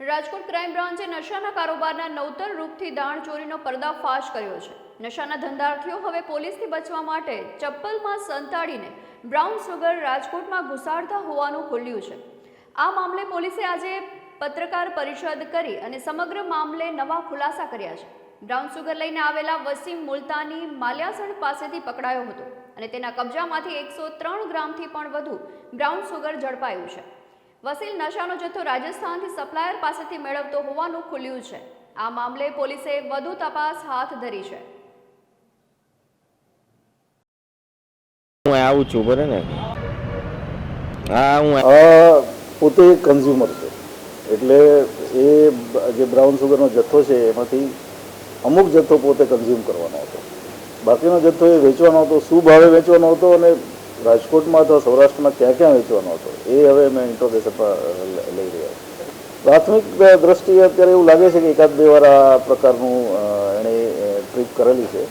Rajkot crime બ્રાન્ચે નશાના કારોબારના નવતર રૂપથી દાણ ચોરીનો પર્દાફાશ કર્યો છે. નશાના ધંધાર્થીઓ હવે પોલીસથી બચવા માટે ચપ્પલમાં સંતાડીને બ્રાઉન સુગર રાજકોટમાં ઘુસાડતા હોવાનું ખુલ્યું છે. આ મામલે પોલીસે આજે પત્રકાર પરિષદ કરી અને સમગ્ર મામલે નવા ખુલાસા કર્યા છે. બ્રાઉન સુગર લઈને આવેલા વસીમ મુલતાની માલ્યાસણ પાસેથી પકડાયો હતો અને તેના કબજામાંથી એકસો ત્રણ ગ્રામથી પણ વધુ બ્રાઉન સુગર ઝડપાયું છે. વસીલ નશાનો જથ્થો રાજસ્થાનથી સપ્લાયર પાસેથી મેળવતો હોવાનું ખુલ્યું છે. આ મામલે પોલીસે વધુ તપાસ હાથ ધરી છે. હું આવું છું બરાબર ને? હા હું પોતે કન્ઝ્યુમર છે. એટલે એ જે બ્રાઉન સુગરનો જથ્થો છે એમાંથી અમુક જથ્થો પોતે કન્ઝ્યુમ કરવાનો હતો. બાકીનો જથ્થો એ વેચવાનો હતો શું ભાવે વેચવાનો હતો અને રાજકોટમાં અથવા સૌરાષ્ટ્રમાં ક્યાં ક્યાં વેચવાનો હતો? એ હવે અમે પર લઈ રહ્યા પ્રાથમિક દ્રષ્ટિએ અત્યારે એવું લાગે છે કે એકાદ બે વાર આ પ્રકારનું એણે ટ્રીપ કરેલી છે.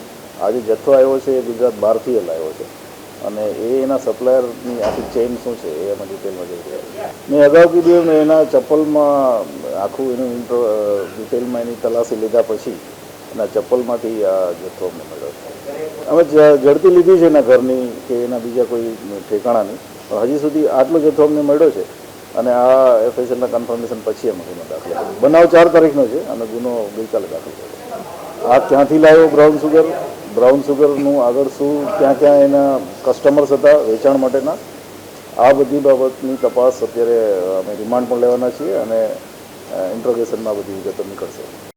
આ જે જથ્થો આવ્યો છે એ ગુજરાત બહારથી લાવ્યો છે. અને એ એના સપ્લાયરની આખી ચેઇન શું છે એ અમે ડિટેલમાં જઈ રહ્યા મેં અગાઉ કીધું મેં એના ચપ્પલમાં આખું એનું ઇન્ટ્રો ડિટેલમાં એની તલાશી લીધા પછી એના ચપ્પલમાંથી આ જથ્થો મને મળ્યો અમે ઝડપી લીધી છે એના ઘરની કે એના બીજા કોઈ ઠેકાણાની. પણ હજી સુધી આટલો જથ્થો અમને મળ્યો છે અને આ એફએસએલના કન્ફર્મેશન પછી અમે ગુનો દાખલ બનાવ ચાર તારીખનો છે અને ગુનો ગઈકાલે દાખલ કર્યો આ ક્યાંથી લાવ્યો બ્રાઉન સુગર? બ્રાઉન સુગરનું આગળ શું? ક્યાં ક્યાં એના કસ્ટમર્સ હતા વેચાણ માટેના? આ બધી બાબતની તપાસ અત્યારે અમે રિમાન્ડ પણ લેવાના છીએ અને ઇન્ટ્રોગેશનમાં બધી વિગતો નીકળશે.